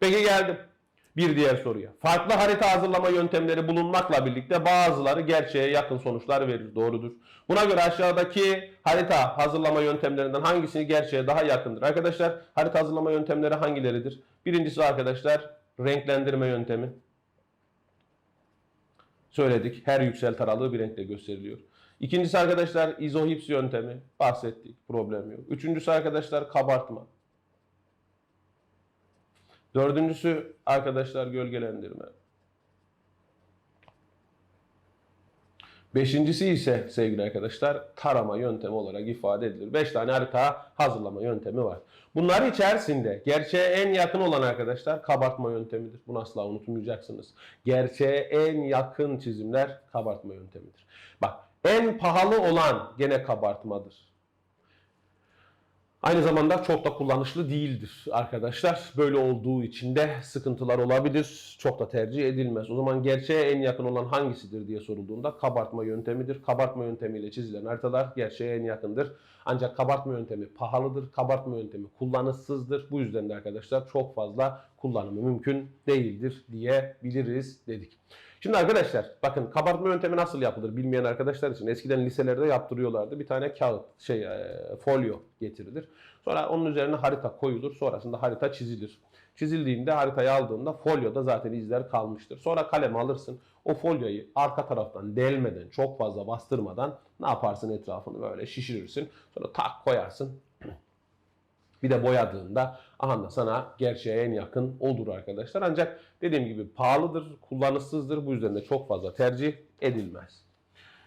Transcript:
Peki geldim bir diğer soruya. Farklı harita hazırlama yöntemleri bulunmakla birlikte bazıları gerçeğe yakın sonuçlar verir. Doğrudur. Buna göre aşağıdaki harita hazırlama yöntemlerinden hangisini gerçeğe daha yakındır? Arkadaşlar harita hazırlama yöntemleri hangileridir? Birincisi arkadaşlar renklendirme yöntemi. Söyledik. Her yüksel aralığı bir renkle gösteriliyor. İkincisi arkadaşlar izohips yöntemi. Bahsettik. Problem yok. Üçüncüsü arkadaşlar kabartma. Dördüncüsü arkadaşlar gölgelendirme. Beşincisi ise sevgili arkadaşlar tarama yöntemi olarak ifade edilir. Beş tane harita hazırlama yöntemi var. Bunlar içerisinde gerçeğe en yakın olan arkadaşlar kabartma yöntemidir. Bunu asla unutmayacaksınız. Gerçeğe en yakın çizimler kabartma yöntemidir. Bak en pahalı olan gene kabartmadır. Aynı zamanda çok da kullanışlı değildir arkadaşlar. Böyle olduğu için de sıkıntılar olabilir. Çok da tercih edilmez. O zaman gerçeğe en yakın olan hangisidir diye sorulduğunda kabartma yöntemidir. Kabartma yöntemiyle çizilen haritalar gerçeğe en yakındır. Ancak kabartma yöntemi pahalıdır. Kabartma yöntemi kullanışsızdır. Bu yüzden de arkadaşlar çok fazla kullanımı mümkün değildir diyebiliriz dedik. Şimdi arkadaşlar bakın kabartma yöntemi nasıl yapılır bilmeyen arkadaşlar için eskiden liselerde yaptırıyorlardı. Bir tane kağıt şey e, folyo getirilir. Sonra onun üzerine harita koyulur. Sonrasında harita çizilir. Çizildiğinde haritayı aldığında folyoda zaten izler kalmıştır. Sonra kalem alırsın. O folyoyu arka taraftan delmeden, çok fazla bastırmadan ne yaparsın etrafını böyle şişirirsin. Sonra tak koyarsın. Bir de boyadığında aha sana gerçeğe en yakın olur arkadaşlar. Ancak dediğim gibi pahalıdır, kullanışsızdır. Bu yüzden de çok fazla tercih edilmez.